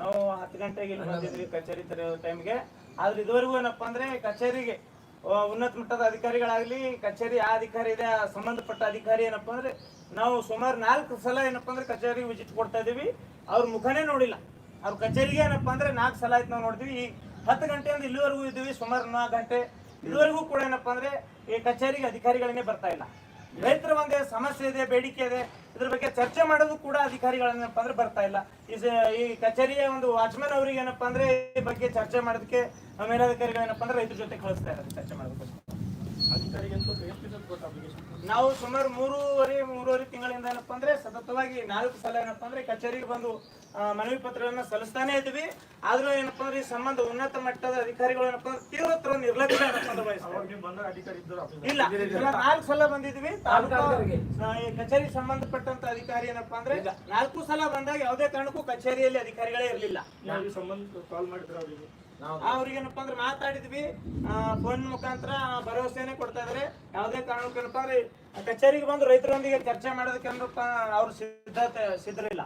ನಾವು ಹತ್ತು ಗಂಟೆಗೆ ಇಲ್ಲಿ ಬಂದಿದ್ವಿ ಕಚೇರಿ ತೆರೆಯೋ ಟೈಮ್ಗೆ. ಆದ್ರೆ ಇದುವರೆಗೂ ಏನಪ್ಪಾ ಅಂದ್ರೆ ಕಚೇರಿಗೆ ಉನ್ನತ ಮಟ್ಟದ ಅಧಿಕಾರಿಗಳಾಗ್ಲಿ, ಕಚೇರಿ ಆ ಅಧಿಕಾರಿ ಇದೆ, ಆ ಸಂಬಂಧಪಟ್ಟ ಅಧಿಕಾರಿ ಏನಪ್ಪಾ ಅಂದ್ರೆ ನಾವು ಸುಮಾರು ನಾಲ್ಕು ಸಲ ಏನಪ್ಪಾ ಅಂದ್ರೆ ಕಚೇರಿ ವಿಸಿಟ್ ಕೊಡ್ತಾ ಇದೀವಿ ಅವ್ರ ಮುಖನೇ ನೋಡಿಲ್ಲ. ಅವ್ರ ಕಚೇರಿಗೆ ಏನಪ್ಪಾ ಅಂದ್ರೆ ನಾಲ್ಕು ಸಲ ಆಯ್ತು ನಾವು ನೋಡ್ತೀವಿ. ಈ ಹತ್ತು ಗಂಟೆಯಿಂದ ಇಲ್ಲಿವರೆಗೂ ಇದ್ದೀವಿ, ಸುಮಾರು ನಾಲ್ಕು ಗಂಟೆ. ಇದುವರೆಗೂ ಕೂಡ ಏನಪ್ಪಾ ಅಂದ್ರೆ ಈ ಕಚೇರಿಗೆ ಅಧಿಕಾರಿಗಳನ್ನೇ ಬರ್ತಾ ಇಲ್ಲ. ರೈತರ ಒಂದೇ ಸಮಸ್ಯೆ ಇದೆ, ಬೇಡಿಕೆ ಇದೆ. ಇದ್ರ ಬಗ್ಗೆ ಚರ್ಚೆ ಮಾಡೋದು ಕೂಡ ಅಧಿಕಾರಿಗಳೇನಪ್ಪ ಅಂದ್ರೆ ಬರ್ತಾ ಇಲ್ಲ. ಈ ಕಚೇರಿಯ ಒಂದು ವಾಚ್ಮನ್ ಅವ್ರಿಗೆ ಏನಪ್ಪಾ ಅಂದ್ರೆ ಈ ಬಗ್ಗೆ ಚರ್ಚೆ ಮಾಡೋದಕ್ಕೆ ಮೇಲಾಧಿಕಾರಿಗಳೇನಪ್ಪ ಅಂದ್ರೆ ರೈತರ ಜೊತೆ ಕಳಿಸ್ತಾ ಇದ್ದಾರೆ, ಚರ್ಚೆ ಮಾಡೋದಕ್ಕೆ ನಾವು ಸುಮಾರು ಮೂರುವರೆ ಮೂರುವರೆ ತಿಂಗಳಿಂದ ಏನಪ್ಪಾ ಅಂದ್ರೆ ಸತತವಾಗಿ ನಾಲ್ಕು ಸಲ ಏನಪ್ಪಾ ಅಂದ್ರೆ ಕಚೇರಿಗೆ ಬಂದು ಮನವಿ ಪತ್ರಗಳನ್ನ ಸಲ್ಲಿಸ್ತಾನೆ ಇದ್ವಿ ಆದ್ರೂ ಏನಪ್ಪಾ ಅಂದ್ರೆ ಈ ಸಂಬಂಧ ಉನ್ನತ ಮಟ್ಟದ ಅಧಿಕಾರಿಗಳು ಏನಪ್ಪಾ ಅಂದ್ರೆ ತೀವ್ರತರ ನಿರ್ಲಕ್ಷ್ಯ. ಇಲ್ಲ ಇಲ್ಲ, ನಾಲ್ಕು ಸಲ ಬಂದಿದ್ವಿ ಕಚೇರಿಗೆ ಕಚೇರಿ ಸಂಬಂಧಪಟ್ಟಂತ ಅಧಿಕಾರಿ ಏನಪ್ಪಾ ಅಂದ್ರೆ ನಾಲ್ಕು ಸಲ ಬಂದಾಗ ಯಾವುದೇ ಕಾರಣಕ್ಕೂ ಕಚೇರಿಯಲ್ಲಿ ಅಧಿಕಾರಿಗಳೇ ಇರಲಿಲ್ಲ. ಅವ್ರಿಗೆ. ಏನಪ್ಪಾ ಅಂದ್ರೆ ಮಾತಾಡಿದ್ವಿ. ಫೋನ್ ಮುಖಾಂತರ ಭರವಸೆನೆ ಕೊಡ್ತಾ ಇದಾರೆ. ಯಾವುದೇ ಕಾರಣಕ್ಕೇನಪ್ಪ ಅಂದ್ರೆ ಕಚೇರಿಗೆ ಬಂದು ರೈತರೊಂದಿಗೆ ಚರ್ಚೆ ಮಾಡೋದಕ್ಕೆ ಅವ್ರು ಸಿದ್ಧತೆ ಸಿದ್ಧರಿಲ್ಲ.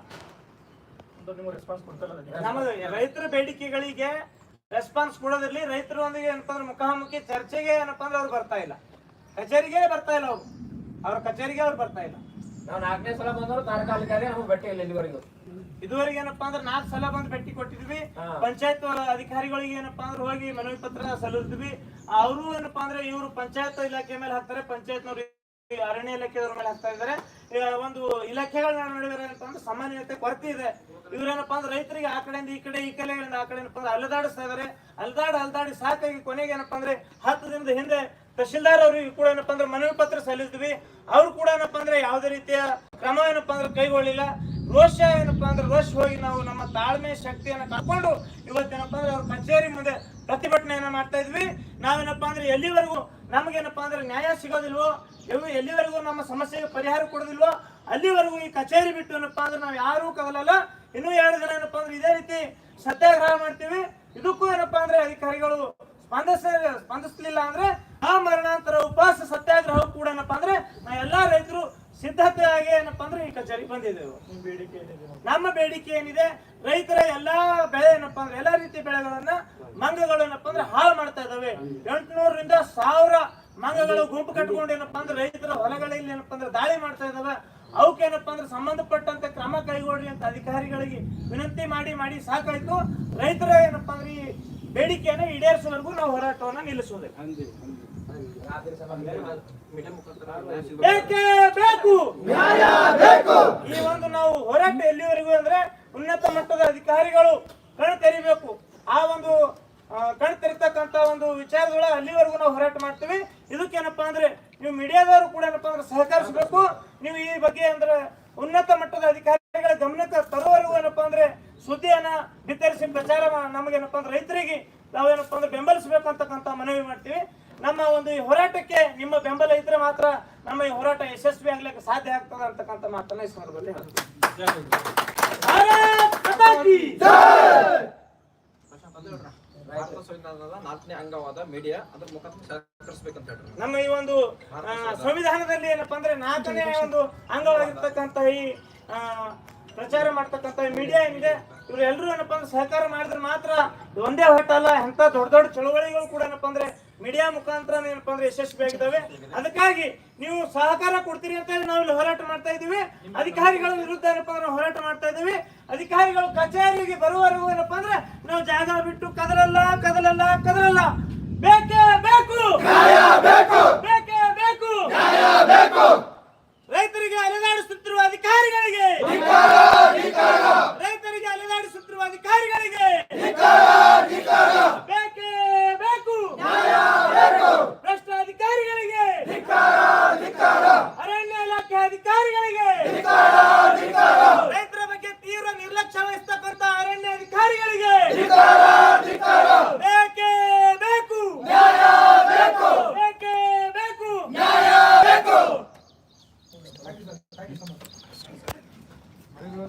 ನಮಗೆ ರೈತರ ಬೇಡಿಕೆಗಳಿಗೆ ರೆಸ್ಪಾನ್ಸ್ ಕೊಡೋದ್ರಲ್ಲಿ ರೈತರೊಂದಿಗೆ ಏನಪ್ಪ ಅಂದ್ರೆ ಮುಖಾಮುಖಿ ಚರ್ಚೆಗೆ ಏನಪ್ಪಾ ಅಂದ್ರೆ ಅವ್ರು ಬರ್ತಾ ಇಲ್ಲ. ಕಚೇರಿಗೆ ಬರ್ತಾ ಇಲ್ಲ ಅವ್ರು. ಅವ್ರ ಕಚೇರಿಗೆ ಅವ್ರು ಬರ್ತಾ ಇಲ್ಲ. ನಾವು ನಾಲ್ಕನೇ ಸಲ ಬಂದವರು ಕಾರ್ಯಕಾಲಿಕಾರಿ ನಮ್ಗೆ ಬಟ್ಟೆ ಇಲ್ಲ ಇಲ್ಲಿವರೆಗೂ. ಇದುವರೆಗೆ ಏನಪ್ಪಾ ಅಂದ್ರೆ ನಾಲ್ಕು ಸಲ ಬಂದು ಭೇಟಿ ಕೊಟ್ಟಿದ್ವಿ ಪಂಚಾಯತ್ ಅಧಿಕಾರಿಗಳಿಗೆ ಏನಪ್ಪಾ ಅಂದ್ರೆ ಹೋಗಿ ಮನವಿ ಪತ್ರ ಸಲ್ಲಿಸಿದ್ವಿ ಅವರು ಏನಪ್ಪಾ ಅಂದ್ರೆ ಇವರು ಪಂಚಾಯತ್ ಇಲಾಖೆ ಮೇಲೆ ಹಾಕ್ತಾರೆ ಪಂಚಾಯತ್ ನವರು ಅರಣ್ಯ ಇಲಾಖೆಯವ್ರ ಮೇಲೆ ಹಾಕ್ತಾ ಇದಾರೆ ಒಂದು ಇಲಾಖೆಗಳ ನಡುವೆ ಏನಪ್ಪಾ ಅಂದ್ರೆ ಸಾಮಾನ್ಯತೆ ಕೊರತೆ ಇದೆ ಇವ್ರೇನಪ್ಪಾ ಅಂದ್ರೆ ರೈತರಿಗೆ ಆ ಕಡೆಯಿಂದ ಈ ಕಡೆ ಈ ಕಡೆಯಿಂದ ಆ ಕಡೆ ಏನಪ್ಪಾ ಅಂದ್ರೆ ಅಲ್ಲದಾಡಿಸ್ತಾ ಇದಾರೆ ಅಲ್ದಾಡ್ ಅಲ್ದಾಡಿ ಸಾಕಾಗಿ ಕೊನೆಗೆ ಏನಪ್ಪಾ ಅಂದ್ರೆ ಹತ್ತು ದಿನದ ಹಿಂದೆ ತಹಶೀಲ್ದಾರ್ ಅವ್ರಿಗೆ ಕೂಡ ಏನಪ್ಪಾ ಅಂದ್ರೆ ಮನವಿ ಪತ್ರ ಸಲ್ಲಿಸಿದ್ವಿ ಅವ್ರು ಕೂಡ ಏನಪ್ಪಾ ಅಂದ್ರೆ ಯಾವುದೇ ರೀತಿಯ ಕ್ರಮ ಏನಪ್ಪಾ ಅಂದ್ರೆ ಕೈಗೊಳ್ಳಿಲ್ಲ ರೋಷ ಏನಪ್ಪಾ ಅಂದ್ರೆ ರೋಷ ಹೋಗಿ ನಾವು ನಮ್ಮ ತಾಳ್ಮೆ ಶಕ್ತಿಯನ್ನ ಕಳ್ಕೊಂಡು ಇವತ್ತೇನಪ್ಪಾ ಅಂದ್ರೆ ಅವ್ರ ಕಚೇರಿ ಮುಂದೆ ಪ್ರತಿಭಟನೆಯನ್ನ ಮಾಡ್ತಾ ಇದ್ವಿ. ನಾವೇನಪ್ಪಾ ಅಂದ್ರೆ ಎಲ್ಲಿವರೆಗೂ ನಮಗೇನಪ್ಪಾ ಅಂದ್ರೆ ನ್ಯಾಯ ಸಿಗೋದಿಲ್ವೋ ಎಲ್ಲಿವರೆಗೂ ನಮ್ಮ ಸಮಸ್ಯೆಗೆ ಪರಿಹಾರ ಕೊಡೋದಿಲ್ವೋ, ಅಲ್ಲಿವರೆಗೂ ಈ ಕಚೇರಿ ಬಿಟ್ಟು ಏನಪ್ಪಾ ಅಂದ್ರೆ ನಾವು ಯಾರೂ ಕದಲಲ್ಲ ಇನ್ನೂ ಎರಡು ದಿನ ಏನಪ್ಪಾ ಅಂದ್ರೆ ಇದೇ ರೀತಿ ಸತ್ಯಾಗ್ರಹ ಮಾಡ್ತೀವಿ. ಇದಕ್ಕೂ ಏನಪ್ಪಾ ಅಂದ್ರೆ ಅಧಿಕಾರಿಗಳು ಸ್ಪಂದಿಸ ಸ್ಪಂದಿಸ್ಲಿಲ್ಲ ಅಂದ್ರೆ ಆ ಮರಣಾಂತರ ಉಪವಾಸ ಸತ್ಯಾಗ್ರಹ ಕೂಡ ಏನಪ್ಪಾ ಅಂದ್ರೆ ನಾ ಎಲ್ಲಾ ಸಿದ್ಧತೆಯಾಗಿ ಏನಪ್ಪ ಅಂದ್ರೆ ಈ ಕಚೇರಿ ಬೇಡಿಕೆ ನಮ್ಮ ಬೇಡಿಕೆ ಏನಿದೆ ರೈತರ ಎಲ್ಲಾ ಬೆಳೆ ಏನಪ್ಪಾ ಅಂದ್ರೆ ಎಲ್ಲಾ ರೀತಿ ಬೆಳೆಗಳನ್ನ ಮಂಗಗಳು ಏನಪ್ಪಾ ಅಂದ್ರೆ ಹಾಳು ಮಾಡ್ತಾ ಇದಾವೆ ಎಂಟುನೂರರಿಂದ ಸಾವಿರ ಮಂಗಗಳು ಗುಂಪು ಕಟ್ಕೊಂಡು ಏನಪ್ಪಾ ಅಂದ್ರೆ ರೈತರ ಹೊಲಗಳಲ್ಲಿ ಏನಪ್ಪಾ ಅಂದ್ರೆ ದಾಳಿ ಮಾಡ್ತಾ ಇದಾವೆ ಅವಕ್ಕೇನಪ್ಪ ಅಂದ್ರೆ ಸಂಬಂಧಪಟ್ಟಂತೆ ಕ್ರಮ ಕೈಗೊಳ್ಳಿ ಅಂತ ಅಧಿಕಾರಿಗಳಿಗೆ ವಿನಂತಿ ಮಾಡಿ ಮಾಡಿ ಸಾಕಾಯ್ತು. ರೈತರ ಏನಪ್ಪಾ ಅಂದ್ರೆ ಈ ಬೇಡಿಕೆಯನ್ನು ಈಡೇರಿಸುವವರೆಗೂ ನಾವು ಹೋರಾಟವನ್ನು ನಿಲ್ಲಿಸುವುದಿಲ್ಲ. ಬೇಕೇ? ಬೇಕು. ಈ ಒಂದು ನಾವು ಹೋರಾಟ ಎಲ್ಲಿವರೆಗೂ ಅಂದ್ರೆ ಉನ್ನತ ಮಟ್ಟದ ಅಧಿಕಾರಿಗಳು ಕಣ್ ತೆರಿಬೇಕು. ಆ ಒಂದು ಕಣ್ ತೆರಿತಕ್ಕಂತ ಒಂದು ವಿಚಾರದೊಳ ಅಲ್ಲಿವರೆಗೂ ನಾವು ಹೋರಾಟ ಮಾಡ್ತೀವಿ. ಇದಕ್ಕೇನಪ್ಪ ಅಂದ್ರೆ ನೀವು ಮೀಡಿಯಾದವರು ಕೂಡ ಏನಪ್ಪಾ ಅಂದ್ರೆ ಸಹಕರಿಸಬೇಕು. ನೀವು ಈ ಬಗ್ಗೆ ಅಂದ್ರೆ ಉನ್ನತ ಮಟ್ಟದ ಅಧಿಕಾರಿಗಳ ಗಮನಕ್ಕೆ ತರುವವರೆಗೂ ಏನಪ್ಪಾ ಅಂದ್ರೆ ಸುದ್ದಿಯನ್ನ ಬಿತ್ತರಿಸಿ ಪ್ರಚಾರ ನಮಗೇನಪ್ಪ ಅಂದ್ರೆ ರೈತರಿಗೆ ನಾವೇನಪ್ಪಾ ಅಂದ್ರೆ ಬೆಂಬಲಿಸಬೇಕು ಅಂತಕ್ಕಂತ ಮನವಿ ಮಾಡ್ತೀವಿ. ನಮ್ಮ ಒಂದು ಈ ಹೋರಾಟಕ್ಕೆ ನಿಮ್ಮ ಬೆಂಬಲ ಇದ್ರೆ ಮಾತ್ರ ನಮ್ಮ ಈ ಹೋರಾಟ ಯಶಸ್ವಿ ಆಗ್ಲಿಕ್ಕೆ ಸಾಧ್ಯ ಆಗ್ತದೆ ಅಂತಕ್ಕಂಥ ಮಾತನ್ನ ಈ ಸಂದರ್ಭದಲ್ಲಿ ನಾಲ್ಕನೇ ಅಂಗವಾದ ಮೀಡಿಯಾ ಅದ್ರ ಮುಖಾಂತರ ನಮ್ಮ ಈ ಒಂದು ಸಂವಿಧಾನದಲ್ಲಿ ಏನಪ್ಪ ಅಂದ್ರೆ ನಾಲ್ಕನೇ ಒಂದು ಅಂಗವಾಗಿರ್ತಕ್ಕಂಥ ಈ ಪ್ರಚಾರ ಮಾಡ್ತಕ್ಕಂಥ ಮೀಡಿಯಾ ಏನಿದೆ ಇವ್ರು ಎಲ್ಲರೂ ಏನಪ್ಪಾ ಅಂದ್ರೆ ಸಹಕಾರ ಮಾಡಿದ್ರೆ ಮಾತ್ರ ಒಂದೇ ಹೊಟ್ಟಲ್ಲ ಅಲ್ಲ ಎಂತ ದೊಡ್ಡ ದೊಡ್ಡ ಚಳುವಳಿಗಳು ಕೂಡ ಏನಪ್ಪ ಅಂದ್ರೆ ಮೀಡಿಯಾ ಮುಖಾಂತರ ಏನಪ್ಪ ಅಂದ್ರೆ ಯಶಸ್ವಿ ಆಗಿದ್ದಾವೆ. ಅದಕ್ಕಾಗಿ ನೀವು ಸಹಕಾರ ಕೊಡ್ತೀರಿ ಅಂತ ಹೇಳಿ ನಾವು ಹೋರಾಟ ಮಾಡ್ತಾ ಇದೀವಿ ಅಧಿಕಾರಿಗಳ ವಿರುದ್ಧ ಏನಪ್ಪ ಅಂದ್ರೆ ಹೋರಾಟ ಮಾಡ್ತಾ ಇದೀವಿ ಅಧಿಕಾರಿಗಳು ಕಚೇರಿಗೆ ಬರುವವರೆಗೂ ಏನಪ್ಪ ಅಂದ್ರೆ ನಾವು ಜಾಗ ಬಿಟ್ಟು ಕದಲಲ್ಲ ಕದಲಲ್ಲ ಕದಲಲ್ಲ. ಬೇಕೇ ಬೇಕು. ಬೇಕೇ ಬೇಕು. ರೈತರಿಗೆ ಅಲೆದಾಡಿಸುತ್ತಿರುವ ಅಧಿಕಾರಿಗಳಿಗೆ. ಅಧಿಕಾರಿಗಳಿಗೆ ಬೇಕೇ ಬೇಕು. ಭ್ರಷ್ಟ ಅಧಿಕಾರಿಗಳಿಗೆ ಅರಣ್ಯ ಇಲಾಖೆ ಅಧಿಕಾರಿಗಳಿಗೆ ರೈತರ ಬಗ್ಗೆ ತೀವ್ರ ನಿರ್ಲಕ್ಷ್ಯ ವಹಿಸ್ತಕ್ಕಂಥ ಅರಣ್ಯ ಅಧಿಕಾರಿಗಳಿಗೆ ಬೇಕೇ ಬೇಕು. ಬೇಕೇ ಬೇಕು. ಈಗ